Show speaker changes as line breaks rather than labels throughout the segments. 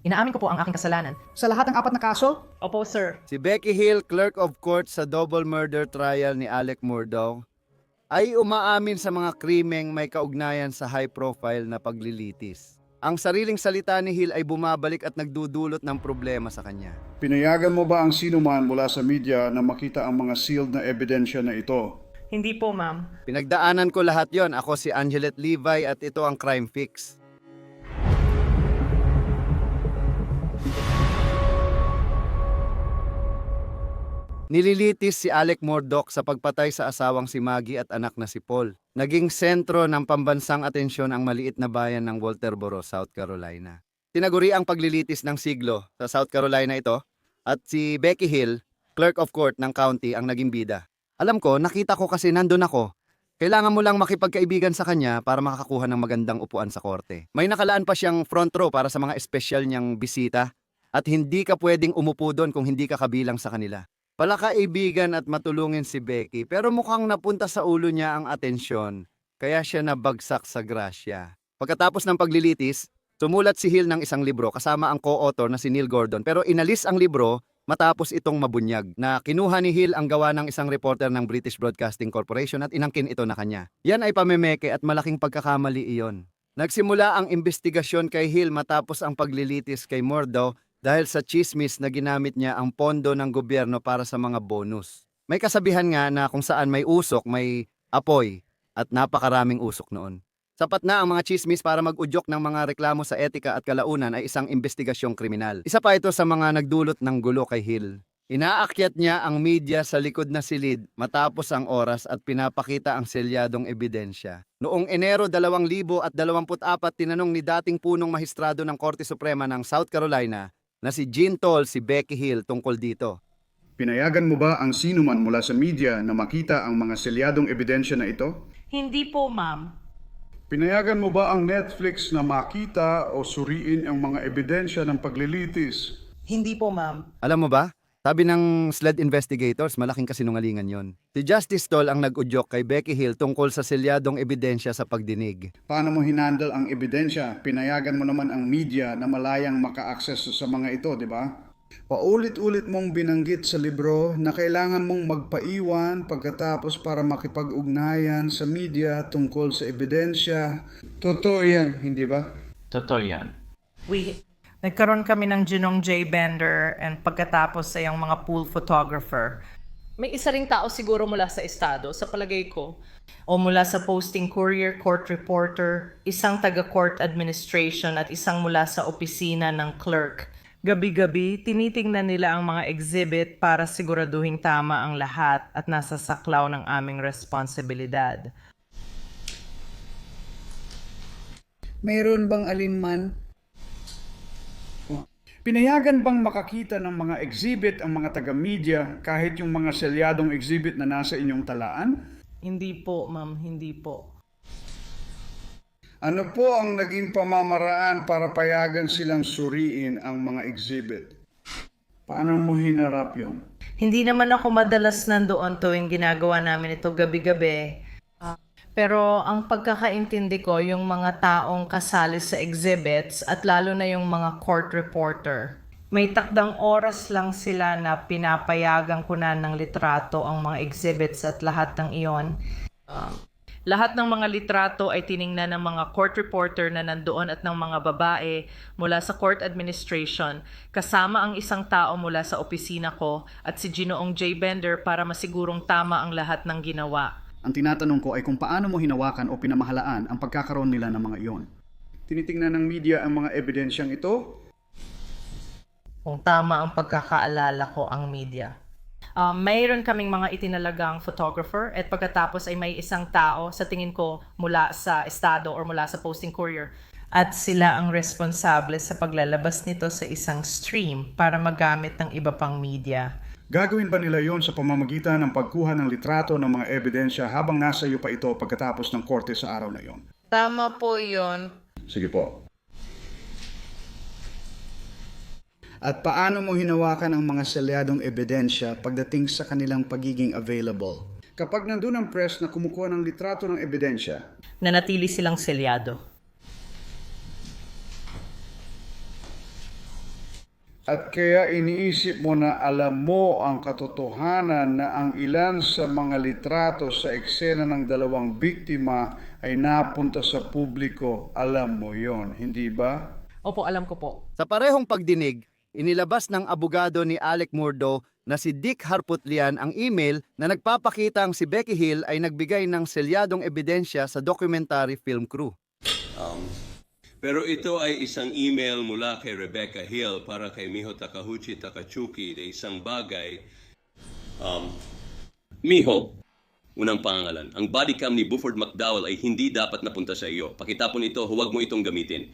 Inaamin ko po ang aking kasalanan.
Sa lahat ng apat na kaso,
Opo, sir.
Si Becky Hill, clerk of court sa double murder trial ni Alec Murdaugh, ay umaamin sa mga krimeng may kaugnayan sa high-profile na paglilitis. Ang sariling salita ni Hill ay bumabalik at nagdudulot ng problema sa kanya.
Pinayagan mo ba ang sinuman mula sa media na makita ang mga sealed na ebidensya na ito?
Hindi po, ma'am.
Pinagdaanan ko lahat yon. Ako si Angelet Levi at ito ang Crime Fix. Nililitis si Alec Murdoch sa pagpatay sa asawang si Maggie at anak na si Paul. Naging sentro ng pambansang atensyon ang maliit na bayan ng Walterboro, South Carolina. Tinaguri ang paglilitis ng siglo sa South Carolina ito at si Becky Hill, clerk of court ng county ang naging bida. Alam ko, nakita ko kasi nandun ako. Kailangan mo lang makipagkaibigan sa kanya para makakuha ng magandang upuan sa korte. May nakalaan pa siyang front row para sa mga espesyal niyang bisita at hindi ka pwedeng umupo doon kung hindi ka kabilang sa kanila. Palakaibigan at matulungin si Becky pero mukhang napunta sa ulo niya ang atensyon kaya siya nabagsak sa grasya. Pagkatapos ng paglilitis, sumulat si Hill ng isang libro kasama ang co-author na si Neil Gordon pero inalis ang libro matapos itong mabunyag na kinuha ni Hill ang gawa ng isang reporter ng British Broadcasting Corporation at inangkin ito na kanya. Yan ay pamemeke at malaking pagkakamali iyon. Nagsimula ang investigasyon kay Hill matapos ang paglilitis kay Mordo dahil sa chismis na ginamit niya ang pondo ng gobyerno para sa mga bonus. May kasabihan nga na kung saan may usok, may apoy at napakaraming usok noon. Sapat na ang mga chismis para mag-udyok ng mga reklamo sa etika at kalaunan ay isang investigasyong kriminal. Isa pa ito sa mga nagdulot ng gulo kay Hill. Inaakyat niya ang media sa likod na silid matapos ang oras at pinapakita ang selyadong ebidensya. Noong Enero 2024, tinanong ni dating punong mahistrado ng Korte Suprema ng South Carolina na si Jean Toll si Becky Hill tungkol dito.
Pinayagan mo ba ang sinuman mula sa media na makita ang mga selyadong ebidensya na ito?
Hindi po, ma'am.
Pinayagan mo ba ang Netflix na makita o suriin ang mga ebidensya ng paglilitis?
Hindi po, ma'am.
Alam mo ba? Sabi ng SLED investigators, malaking kasinungalingan yon. Si Justice Toll ang nag-udyok kay Becky Hill tungkol sa selyadong ebidensya sa pagdinig.
Paano mo hinandle ang ebidensya? Pinayagan mo naman ang media na malayang maka-access sa mga ito, di ba? Paulit-ulit mong binanggit sa libro na kailangan mong magpaiwan pagkatapos para makipag-ugnayan sa media tungkol sa ebidensya. Totoo yan, hindi ba?
Totoo yan.
We, nagkaroon kami ng Junong J. Bender and pagkatapos ay ang mga pool photographer. May isa ring tao siguro mula sa estado, sa palagay ko. O mula sa posting courier, court reporter, isang taga-court administration at isang mula sa opisina ng clerk. Gabi-gabi, tinitingnan nila ang mga exhibit para siguraduhin tama ang lahat at nasa saklaw ng aming responsibilidad.
mayroon bang alinman
Pinayagan bang makakita ng mga exhibit ang mga taga-media kahit yung mga selyadong exhibit na nasa inyong talaan?
Hindi po, ma'am, hindi po.
Ano po ang naging pamamaraan para payagan silang suriin ang mga exhibit? Paano mo hinarap yun?
Hindi naman ako madalas nandoon tuwing ginagawa namin ito gabi-gabi. Pero ang pagkakaintindi ko, yung mga taong kasali sa exhibits at lalo na yung mga court reporter, may takdang oras lang sila na pinapayagan ko na ng litrato ang mga exhibits at lahat ng iyon. Um, lahat ng mga litrato ay tiningnan ng mga court reporter na nandoon at ng mga babae mula sa court administration, kasama ang isang tao mula sa opisina ko at si Ginoong J. Bender para masigurong tama ang lahat ng ginawa.
Ang tinatanong ko ay kung paano mo hinawakan o pinamahalaan ang pagkakaroon nila ng mga iyon. Tinitingnan ng media ang mga ebidensyang ito?
Kung tama ang pagkakaalala ko ang media. Um, mayroon kaming mga itinalagang photographer at pagkatapos ay may isang tao sa tingin ko mula sa estado or mula sa posting courier at sila ang responsable sa paglalabas nito sa isang stream para magamit ng iba pang media.
Gagawin ba nila yon sa pamamagitan ng pagkuha ng litrato ng mga ebidensya habang nasa iyo pa ito pagkatapos ng korte sa araw na yon?
Tama po yon.
Sige po. At paano mo hinawakan ang mga selyadong ebidensya pagdating sa kanilang pagiging available? Kapag nandun ang press na kumukuha ng litrato ng ebidensya,
Nanatili silang selyado.
At kaya iniisip mo na alam mo ang katotohanan na ang ilan sa mga litrato sa eksena ng dalawang biktima ay napunta sa publiko. Alam mo yon, hindi ba?
Opo, alam ko po.
Sa parehong pagdinig, inilabas ng abogado ni Alec Murdo na si Dick Harputlian ang email na nagpapakita ang si Becky Hill ay nagbigay ng selyadong ebidensya sa documentary film crew.
Pero ito ay isang email mula kay Rebecca Hill para kay Miho Takauchi Takachuki na isang bagay. Um, Miho, unang pangalan, ang body cam ni Buford McDowell ay hindi dapat napunta sa iyo. Pakitapon ito, huwag mo itong gamitin.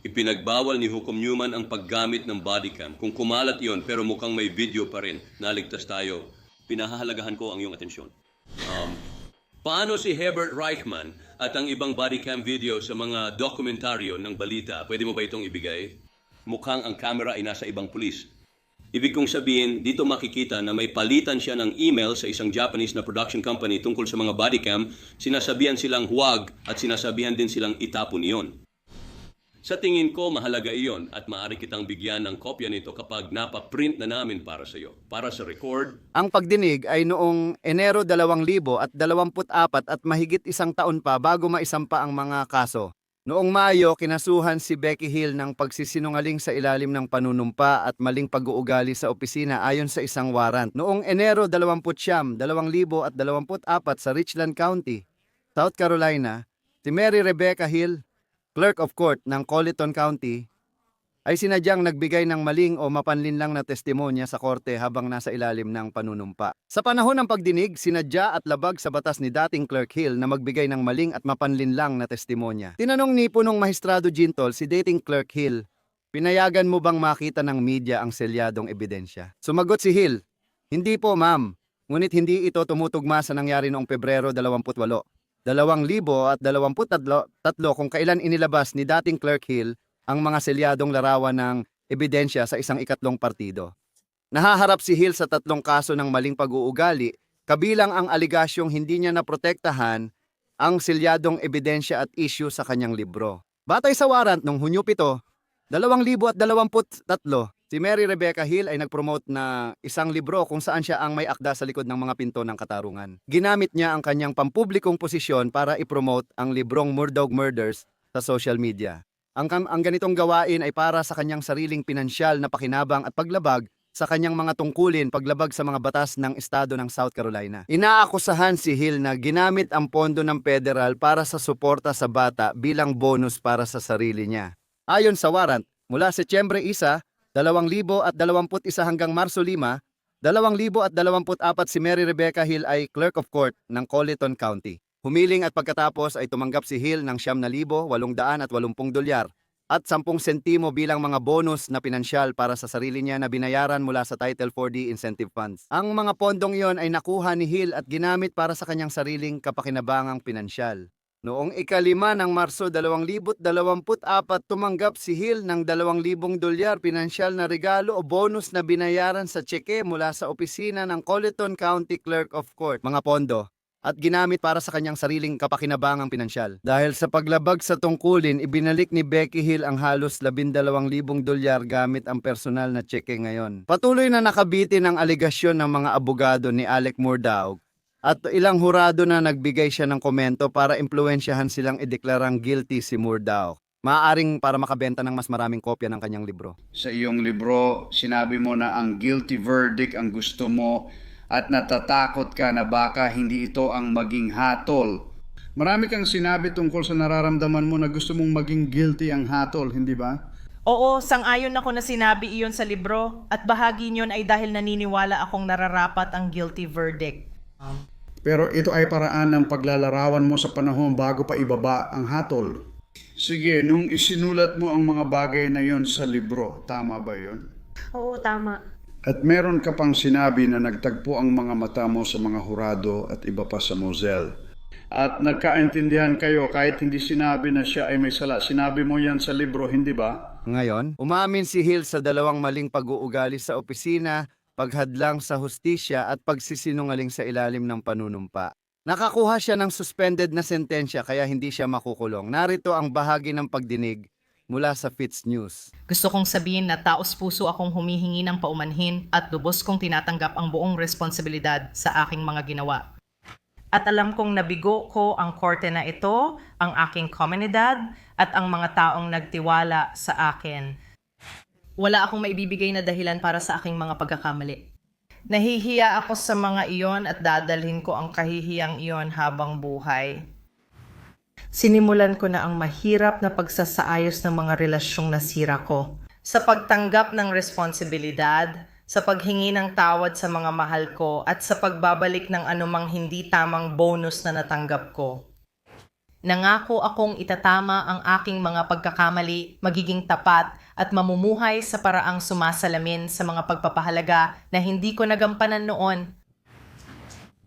Ipinagbawal ni Hukom Newman ang paggamit ng body cam. Kung kumalat yon pero mukhang may video pa rin, naligtas tayo. Pinahahalagahan ko ang iyong atensyon. Um, Paano si Herbert Reichman at ang ibang body cam video sa mga dokumentaryo ng balita? Pwede mo ba itong ibigay? Mukhang ang camera ay nasa ibang pulis. Ibig kong sabihin, dito makikita na may palitan siya ng email sa isang Japanese na production company tungkol sa mga body cam, sinasabihan silang huwag at sinasabihan din silang itapon iyon. Sa tingin ko, mahalaga iyon at maaari kitang bigyan ng kopya nito kapag napaprint na namin para sa iyo. Para sa record,
Ang pagdinig ay noong Enero 2024 at mahigit isang taon pa bago maisampa ang mga kaso. Noong Mayo, kinasuhan si Becky Hill ng pagsisinungaling sa ilalim ng panunumpa at maling pag-uugali sa opisina ayon sa isang warrant. Noong Enero 29, 2024 sa Richland County, South Carolina, si Mary Rebecca Hill, Clerk of Court ng Colleton County, ay sinadyang nagbigay ng maling o mapanlinlang na testimonya sa korte habang nasa ilalim ng panunumpa. Sa panahon ng pagdinig, sinadya at labag sa batas ni dating Clerk Hill na magbigay ng maling at mapanlinlang na testimonya. Tinanong ni punong Magistrado Gintol si dating Clerk Hill, pinayagan mo bang makita ng media ang selyadong ebidensya? Sumagot si Hill, hindi po ma'am, ngunit hindi ito tumutugma sa nangyari noong Pebrero 28. 2023 kung kailan inilabas ni dating Clerk Hill ang mga selyadong larawan ng ebidensya sa isang ikatlong partido. Nahaharap si Hill sa tatlong kaso ng maling pag-uugali, kabilang ang aligasyong hindi niya naprotektahan ang selyadong ebidensya at issue sa kanyang libro. Batay sa warrant noong Hunyo 7, 2023, si Mary Rebecca Hill ay nagpromote na isang libro kung saan siya ang may akda sa likod ng mga pinto ng katarungan. Ginamit niya ang kanyang pampublikong posisyon para ipromote ang librong Murdaugh Murders sa social media. Ang, ang ganitong gawain ay para sa kanyang sariling pinansyal na pakinabang at paglabag sa kanyang mga tungkulin paglabag sa mga batas ng estado ng South Carolina. Inaakusahan si Hill na ginamit ang pondo ng federal para sa suporta sa bata bilang bonus para sa sarili niya. Ayon sa warrant, mula Setyembre 1, 2021 hanggang Marso 5, 2024 si Mary Rebecca Hill ay Clerk of Court ng Colleton County. Humiling at pagkatapos ay tumanggap si Hill ng 7,880 dolyar at 10 sentimo bilang mga bonus na pinansyal para sa sarili niya na binayaran mula sa Title 4D Incentive Funds. Ang mga pondong iyon ay nakuha ni Hill at ginamit para sa kanyang sariling kapakinabangang pinansyal. Noong ikalima ng Marso 2024, tumanggap si Hill ng 2,000 dolyar pinansyal na regalo o bonus na binayaran sa tseke mula sa opisina ng Colleton County Clerk of Court, mga pondo, at ginamit para sa kanyang sariling kapakinabangang pinansyal. Dahil sa paglabag sa tungkulin, ibinalik ni Becky Hill ang halos 12,000 dolyar gamit ang personal na tseke ngayon. Patuloy na nakabitin ang aligasyon ng mga abogado ni Alec Murdaug at ilang hurado na nagbigay siya ng komento para impluensyahan silang ideklarang guilty si Murdaug. Maaaring para makabenta ng mas maraming kopya ng kanyang libro.
Sa iyong libro, sinabi mo na ang guilty verdict ang gusto mo at natatakot ka na baka hindi ito ang maging hatol. Marami kang sinabi tungkol sa nararamdaman mo na gusto mong maging guilty ang hatol, hindi ba?
Oo, sang-ayon ako na sinabi iyon sa libro at bahagi niyon ay dahil naniniwala akong nararapat ang guilty verdict.
Pero ito ay paraan ng paglalarawan mo sa panahon bago pa ibaba ang hatol. Sige, nung isinulat mo ang mga bagay na yon sa libro, tama ba yon?
Oo, tama.
At meron ka pang sinabi na nagtagpo ang mga mata mo sa mga hurado at iba pa sa Moselle. At nagkaintindihan kayo kahit hindi sinabi na siya ay may sala. Sinabi mo yan sa libro, hindi ba?
Ngayon, umamin si Hill sa dalawang maling pag-uugali sa opisina, paghadlang sa hustisya at pagsisinungaling sa ilalim ng panunumpa. Nakakuha siya ng suspended na sentensya kaya hindi siya makukulong. Narito ang bahagi ng pagdinig mula sa Fitz News.
Gusto kong sabihin na taos puso akong humihingi ng paumanhin at lubos kong tinatanggap ang buong responsibilidad sa aking mga ginawa. At alam kong nabigo ko ang korte na ito, ang aking komunidad, at ang mga taong nagtiwala sa akin. Wala akong maibibigay na dahilan para sa aking mga pagkakamali. Nahihiya ako sa mga iyon at dadalhin ko ang kahihiyang iyon habang buhay. Sinimulan ko na ang mahirap na pagsasaayos ng mga relasyong nasira ko. Sa pagtanggap ng responsibilidad, sa paghingi ng tawad sa mga mahal ko, at sa pagbabalik ng anumang hindi tamang bonus na natanggap ko. Nangako akong itatama ang aking mga pagkakamali, magiging tapat at mamumuhay sa paraang sumasalamin sa mga pagpapahalaga na hindi ko nagampanan noon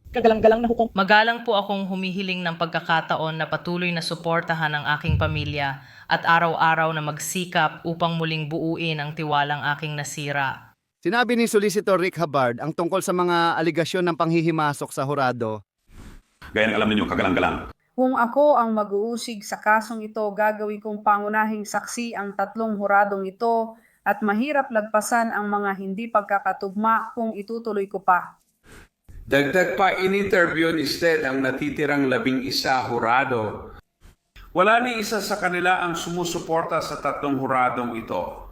Kagalang-galang na hukom.
Magalang po akong humihiling ng pagkakataon na patuloy na suportahan ang aking pamilya at araw-araw na magsikap upang muling buuin ang tiwalang aking nasira.
Sinabi ni Solicitor Rick Habard ang tungkol sa mga aligasyon ng panghihimasok sa hurado
Gaya ng alam ninyo, kagalang-galang.
Kung ako ang mag-uusig sa kasong ito, gagawin kong pangunahing saksi ang tatlong huradong ito at mahirap lagpasan ang mga hindi pagkakatugma kung itutuloy ko pa.
Dagdag pa in-interview ni Stead ang natitirang labing isa hurado. Wala ni isa sa kanila ang sumusuporta sa tatlong huradong ito.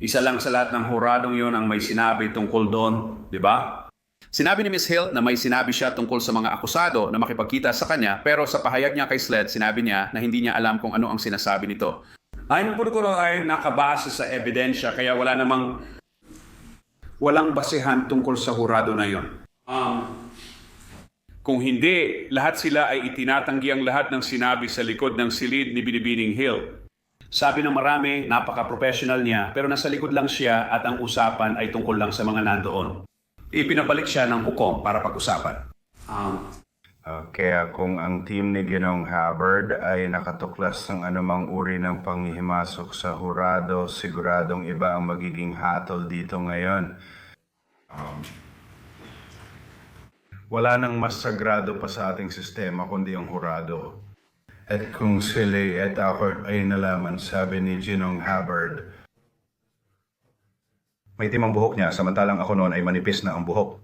Isa lang sa lahat ng huradong yon ang may sinabi tungkol doon, di ba?
Sinabi ni Miss Hill na may sinabi siya tungkol sa mga akusado na makipagkita sa kanya pero sa pahayag niya kay Sled, sinabi niya na hindi niya alam kung ano ang sinasabi nito.
Ayon po ko ay nakabase sa ebidensya kaya wala namang walang basehan tungkol sa hurado na yon. Um, kung hindi, lahat sila ay itinatanggi ang lahat ng sinabi sa likod ng silid ni Binibining Hill.
Sabi ng marami, napaka-professional niya pero nasa likod lang siya at ang usapan ay tungkol lang sa mga nandoon. Ipinabalik siya ng hukom para pag-usapan.
Um,
Ah, kaya kung ang team ni Ginong Hubbard ay nakatuklas ng anumang uri ng panghihimasok sa hurado, siguradong iba ang magiging hatol dito ngayon. Um, wala nang mas sagrado pa sa ating sistema kundi ang hurado. At kung sila at ako ay nalaman, sabi ni Ginong Hubbard, may timang buhok niya, samantalang ako noon ay manipis na ang buhok.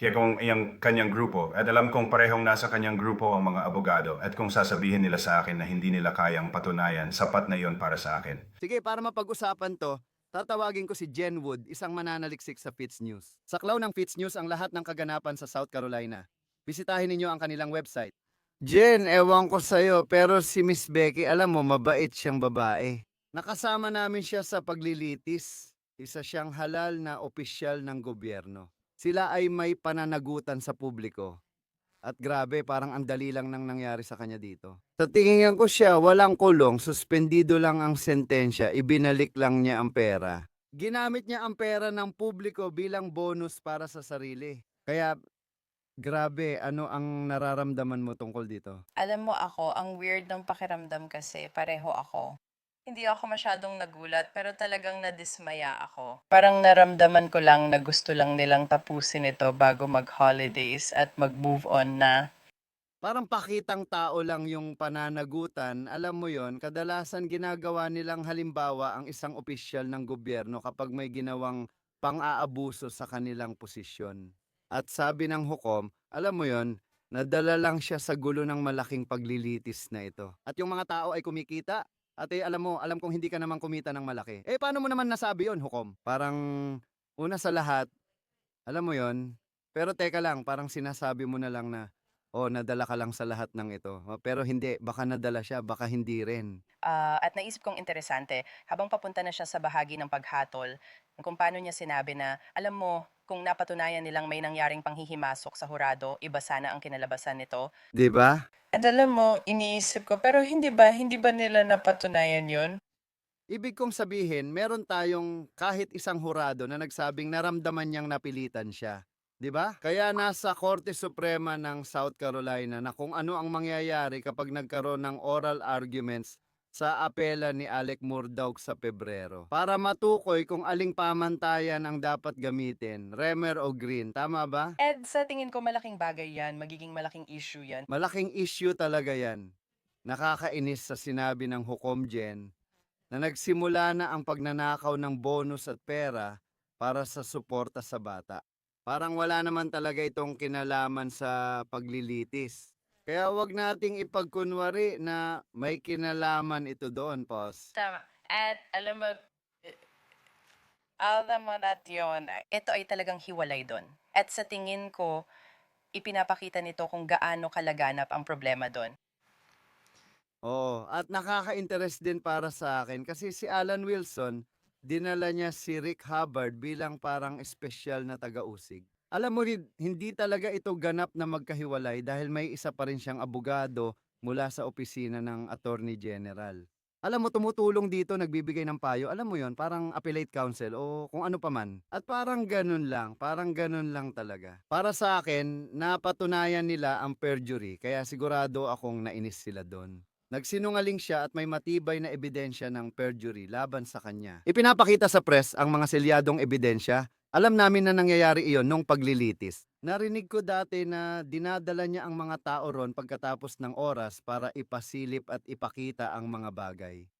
Kaya kung iyang kanyang grupo, at alam kong parehong nasa kanyang grupo ang mga abogado, at kung sasabihin nila sa akin na hindi nila kayang patunayan, sapat na yon para sa akin.
Sige, para mapag-usapan to, tatawagin ko si Jen Wood, isang mananaliksik sa Fitz News. Saklaw ng Fitz News ang lahat ng kaganapan sa South Carolina. Bisitahin ninyo ang kanilang website. Jen, ewan ko sa'yo, pero si Miss Becky, alam mo, mabait siyang babae. Nakasama namin siya sa paglilitis. Isa siyang halal na opisyal ng gobyerno. Sila ay may pananagutan sa publiko. At grabe, parang ang dali lang nang nangyari sa kanya dito. Sa tingin ko siya, walang kulong, suspendido lang ang sentensya, ibinalik lang niya ang pera. Ginamit niya ang pera ng publiko bilang bonus para sa sarili. Kaya, grabe, ano ang nararamdaman mo tungkol dito?
Alam mo ako, ang weird ng pakiramdam kasi pareho ako. Hindi ako masyadong nagulat pero talagang nadismaya ako. Parang naramdaman ko lang na gusto lang nilang tapusin ito bago mag-holidays at mag-move on na.
Parang pakitang tao lang yung pananagutan. Alam mo yon, kadalasan ginagawa nilang halimbawa ang isang opisyal ng gobyerno kapag may ginawang pang-aabuso sa kanilang posisyon. At sabi ng hukom, alam mo yon, nadala lang siya sa gulo ng malaking paglilitis na ito. At yung mga tao ay kumikita. At eh, alam mo, alam kong hindi ka naman kumita ng malaki. Eh, paano mo naman nasabi yon hukom? Parang, una sa lahat, alam mo yon, pero teka lang, parang sinasabi mo na lang na, oh, nadala ka lang sa lahat ng ito. Pero hindi, baka nadala siya, baka hindi rin.
Ah, at naisip kong interesante, habang papunta na siya sa bahagi ng paghatol, kung paano niya sinabi na, alam mo, kung napatunayan nilang may nangyaring panghihimasok sa hurado, iba sana ang kinalabasan nito.
'Di ba?
At alam mo, iniisip ko, pero hindi ba, hindi ba nila napatunayan yun?
Ibig kong sabihin, meron tayong kahit isang hurado na nagsabing naramdaman niyang napilitan siya. 'Di ba? Kaya nasa Korte Suprema ng South Carolina na kung ano ang mangyayari kapag nagkaroon ng oral arguments sa apela ni Alec Murdaugh sa Pebrero. Para matukoy kung aling pamantayan ang dapat gamitin, Remer o Green, tama ba?
Ed, sa tingin ko malaking bagay yan, magiging malaking issue yan.
Malaking issue talaga yan. Nakakainis sa sinabi ng Hukom Jen na nagsimula na ang pagnanakaw ng bonus at pera para sa suporta sa bata. Parang wala naman talaga itong kinalaman sa paglilitis. Kaya wag nating ipagkunwari na may kinalaman ito doon, Pos.
Tama. At alam mo, eh, alam mo na yun, ito ay talagang hiwalay doon. At sa tingin ko, ipinapakita nito kung gaano kalaganap ang problema doon.
Oo, at nakaka-interest din para sa akin kasi si Alan Wilson, dinala niya si Rick Hubbard bilang parang espesyal na taga-usig. Alam mo, hin- hindi talaga ito ganap na magkahiwalay dahil may isa pa rin siyang abogado mula sa opisina ng Attorney General. Alam mo, tumutulong dito, nagbibigay ng payo. Alam mo yon parang appellate counsel o kung ano pa man. At parang ganun lang, parang ganun lang talaga. Para sa akin, napatunayan nila ang perjury, kaya sigurado akong nainis sila doon. Nagsinungaling siya at may matibay na ebidensya ng perjury laban sa kanya. Ipinapakita sa press ang mga selyadong ebidensya. Alam namin na nangyayari iyon nung paglilitis. Narinig ko dati na dinadala niya ang mga tao ron pagkatapos ng oras para ipasilip at ipakita ang mga bagay.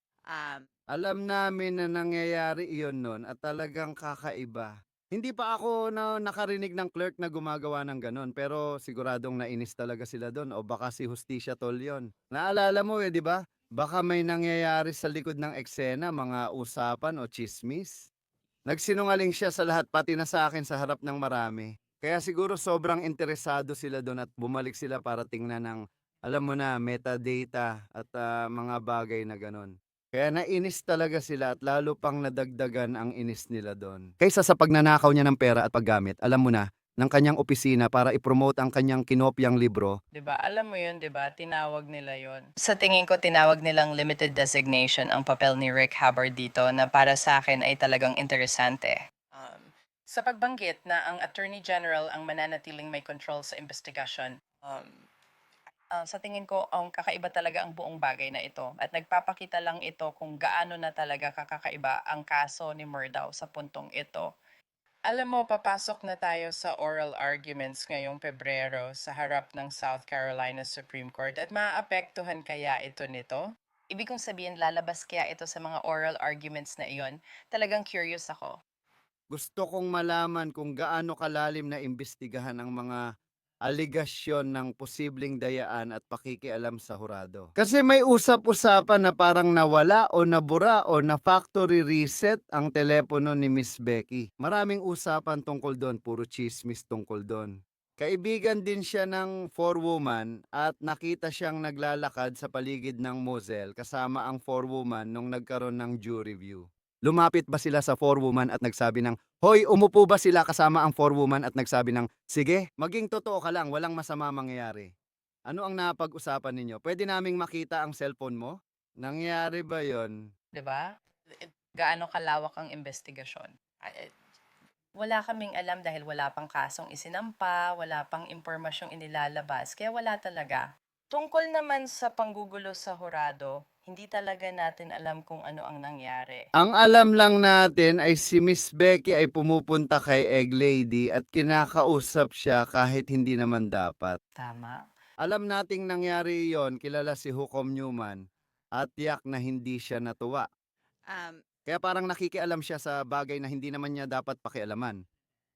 Alam namin na nangyayari iyon noon at talagang kakaiba. Hindi pa ako na nakarinig ng clerk na gumagawa ng ganon pero siguradong nainis talaga sila doon o baka si Justisya Tol yun. Naalala mo eh, di ba? Baka may nangyayari sa likod ng eksena, mga usapan o chismis. Nagsinungaling siya sa lahat pati na sa akin sa harap ng marami. Kaya siguro sobrang interesado sila doon at bumalik sila para tingnan ng, alam mo na, metadata at ah, mga bagay na ganon. Kaya nainis talaga sila at lalo pang nadagdagan ang inis nila doon. Kaysa sa pagnanakaw niya ng pera at paggamit, alam mo na, ng kanyang opisina para ipromote ang kanyang kinopyang libro,
'Di ba? Alam mo 'yun, 'di ba? Tinawag nila 'yon. Sa tingin ko tinawag nilang limited designation ang papel ni Rick Hubbard dito na para sa akin ay talagang interesante. Um, sa pagbanggit na ang Attorney General ang mananatiling may control sa investigasyon, um, ah, sa tingin ko ang kakaiba talaga ang buong bagay na ito at nagpapakita lang ito kung gaano na talaga kakakaiba ang kaso ni Murdaw sa puntong ito. Alam mo, papasok na tayo sa oral arguments ngayong Pebrero sa harap ng South Carolina Supreme Court at maapektuhan kaya ito nito? Ibig kong sabihin, lalabas kaya ito sa mga oral arguments na iyon? Talagang curious ako.
gusto kong malaman kung gaano kalalim na imbestigahan ang mga aligasyon ng posibleng dayaan at pakikialam sa hurado. Kasi may usap-usapan na parang nawala o nabura o na factory reset ang telepono ni Miss Becky. Maraming usapan tungkol doon, puro chismis tungkol doon. Kaibigan din siya ng forewoman at nakita siyang naglalakad sa paligid ng Moselle kasama ang forewoman nung nagkaroon ng jury view. Lumapit ba sila sa forewoman at nagsabi ng, Hoy, umupo ba sila kasama ang forewoman at nagsabi ng, Sige, maging totoo ka lang, walang masama mangyayari. Ano ang napag-usapan ninyo? Pwede naming makita ang cellphone mo? Nangyari ba yon?
ba? Gaano kalawak ang investigasyon? Eh, Wala kaming alam dahil wala pang kasong isinampa, wala pang impormasyong inilalabas, kaya wala talaga. Tungkol naman sa panggugulo sa hurado, hindi talaga natin alam kung ano ang nangyari.
Ang alam lang natin ay si Miss Becky ay pumupunta kay Egg Lady at kinakausap siya kahit hindi naman dapat.
Tama.
Alam nating nangyari yon kilala si Hukom Newman at tiyak na hindi siya natuwa. Kaya parang nakikialam siya sa bagay na hindi naman niya dapat pakialaman.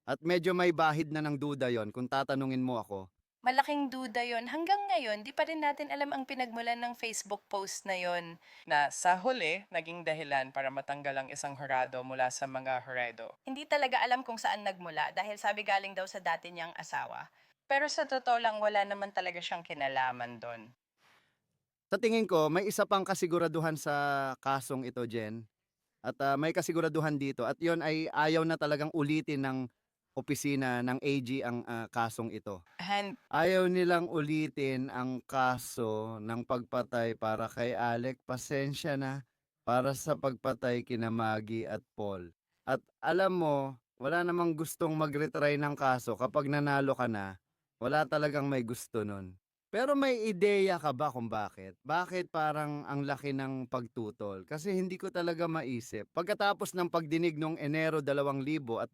At medyo may bahid na ng duda yon kung tatanungin mo ako.
Malaking duda yon Hanggang ngayon, di pa rin natin alam ang pinagmulan ng Facebook post na yon na sa huli, naging dahilan para matanggal ang isang hurado mula sa mga hurado. Hindi talaga alam kung saan nagmula dahil sabi galing daw sa dati niyang asawa. Pero sa totoo lang, wala naman talaga siyang kinalaman doon.
Sa tingin ko, may isa pang kasiguraduhan sa kasong ito, Jen. At ah, may kasiguraduhan dito. At yon ay ayaw na talagang ulitin ng opisina ng AG ang ah, kasong ito.
And
Ayaw nilang ulitin ang kaso ng pagpatay para kay Alec. Pasensya na para sa pagpatay kina Maggie at Paul. At alam mo, wala namang gustong mag-retry ng kaso kapag nanalo ka na. Wala talagang may gusto nun. Pero may ideya ka ba kung bakit? Bakit parang ang laki ng pagtutol? Kasi hindi ko talaga maisip. Pagkatapos ng pagdinig noong Enero 2024,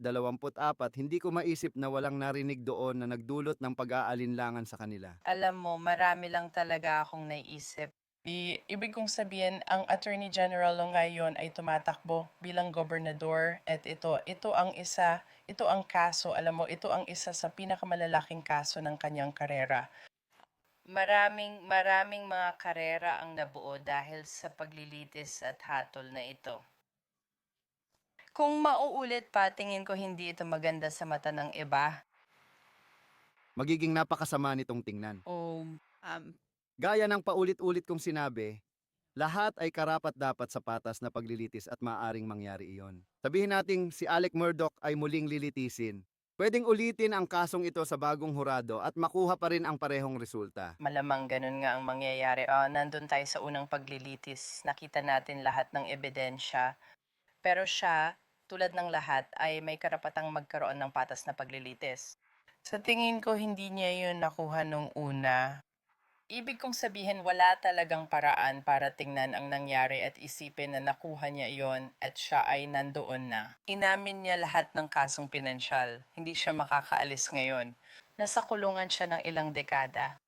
hindi ko maisip na walang narinig doon na nagdulot ng pag-aalinlangan sa kanila.
alam mo, marami lang talaga akong naisip I, ibig kong sabihin, ang Attorney General lo ngayon ay tumatakbo bilang gobernador at ito, ito ang isa, ito ang kaso, alam mo, ito ang isa sa pinakamalalaking kaso ng kanyang karera. Maraming, maraming mga karera ang nabuo dahil sa paglilitis at hatol na ito. Kung mauulit pa, tingin ko hindi ito maganda sa mata ng iba.
Magiging napakasama nitong tingnan.
Oh, um,
Gaya ng paulit-ulit kong sinabi, lahat ay karapat dapat sa patas na paglilitis at maaring mangyari iyon. Sabihin nating si Alec Murdoch ay muling lilitisin. Pwedeng ulitin ang kasong ito sa bagong hurado at makuha pa rin ang parehong resulta.
Malamang ganun nga ang mangyayari. Ah, nandun tayo sa unang paglilitis. Nakita natin lahat ng ebidensya. Pero siya, tulad ng lahat, ay may karapatang magkaroon ng patas na paglilitis. Sa tingin ko, hindi niya yun nakuha nung una. Ibig kong sabihin, wala talagang paraan para tingnan ang nangyari at isipin na nakuha niya iyon at siya ay nandoon na. Inamin niya lahat ng kasong pinansyal. Hindi siya makakaalis ngayon. Nasa kulungan siya ng ilang dekada.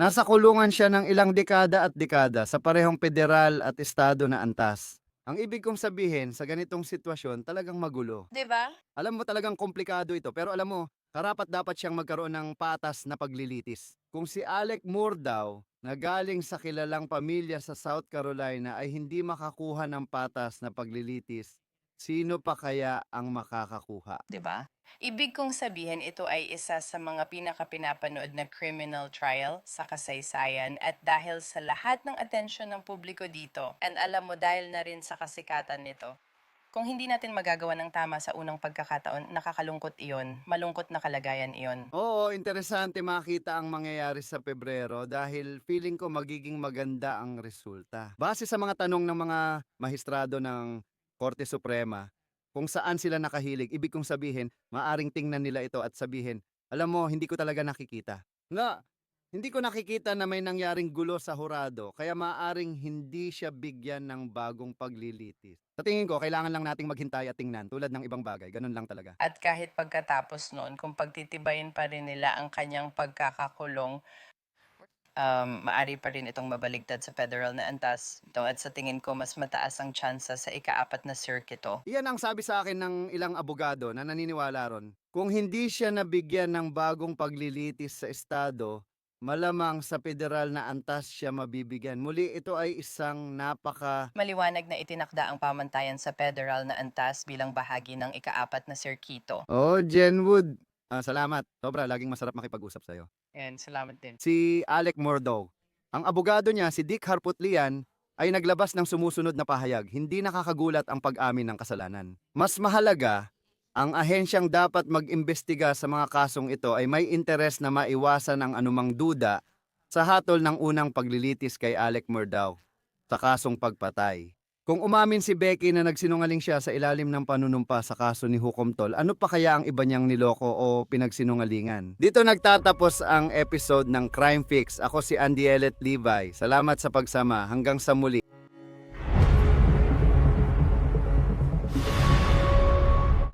Nasa kulungan siya ng ilang dekada at dekada sa parehong federal at estado na antas. Ang ibig kong sabihin sa ganitong sitwasyon talagang magulo.
'Di ba?
Alam mo talagang komplikado ito pero alam mo, karapat dapat siyang magkaroon ng patas na paglilitis. Kung si Alec Moore daw, na galing sa kilalang pamilya sa South Carolina ay hindi makakuha ng patas na paglilitis, sino pa kaya ang makakakuha?
'di ba? Ibig kong sabihin ito ay isa sa mga pinakapinapanood na criminal trial sa kasaysayan at dahil sa lahat ng atensyon ng publiko dito and alam mo dahil na rin sa kasikatan nito. Kung hindi natin magagawa ng tama sa unang pagkakataon, nakakalungkot iyon, malungkot na kalagayan iyon.
Oo, interesante makita ang mangyayari sa Pebrero dahil feeling ko magiging maganda ang resulta. Base sa mga tanong ng mga mahistrado ng Korte Suprema, kung saan sila nakahilig, ibig kong sabihin, maaring tingnan nila ito at sabihin, alam mo, hindi ko talaga nakikita. Nga, hindi ko nakikita na may nangyaring gulo sa hurado, kaya maaring hindi siya bigyan ng bagong paglilitis. Sa tingin ko, kailangan lang nating maghintay at tingnan tulad ng ibang bagay. Ganun lang talaga.
At kahit pagkatapos noon, kung pagtitibayin pa rin nila ang kanyang pagkakakulong, um, maari pa rin itong mabaligtad sa federal na antas. Ito, at sa tingin ko, mas mataas ang tsansa sa ikaapat na circuito.
Iyan ang sabi sa akin ng ilang abogado na naniniwala ron. Kung hindi siya nabigyan ng bagong paglilitis sa Estado, malamang sa federal na antas siya mabibigyan. Muli, ito ay isang napaka...
Maliwanag na itinakda ang pamantayan sa federal na antas bilang bahagi ng ikaapat na sirkito.
Oh, Jenwood. Ah, salamat. Sobra, laging masarap makipag-usap sa'yo.
Yan, salamat din.
Si Alec Mordow. Ang abogado niya, si Dick Harputlian, ay naglabas ng sumusunod na pahayag. Hindi nakakagulat ang pag-amin ng kasalanan. Mas mahalaga, ang ahensyang dapat mag-imbestiga sa mga kasong ito ay may interes na maiwasan ang anumang duda sa hatol ng unang paglilitis kay Alec Murdaw sa kasong pagpatay. Kung umamin si Becky na nagsinungaling siya sa ilalim ng panunumpa sa kaso ni Hukom Tol, ano pa kaya ang iba niyang niloko o pinagsinungalingan? Dito nagtatapos ang episode ng Crime Fix. Ako si Andy Elliot Levi. Salamat sa pagsama. Hanggang sa muli.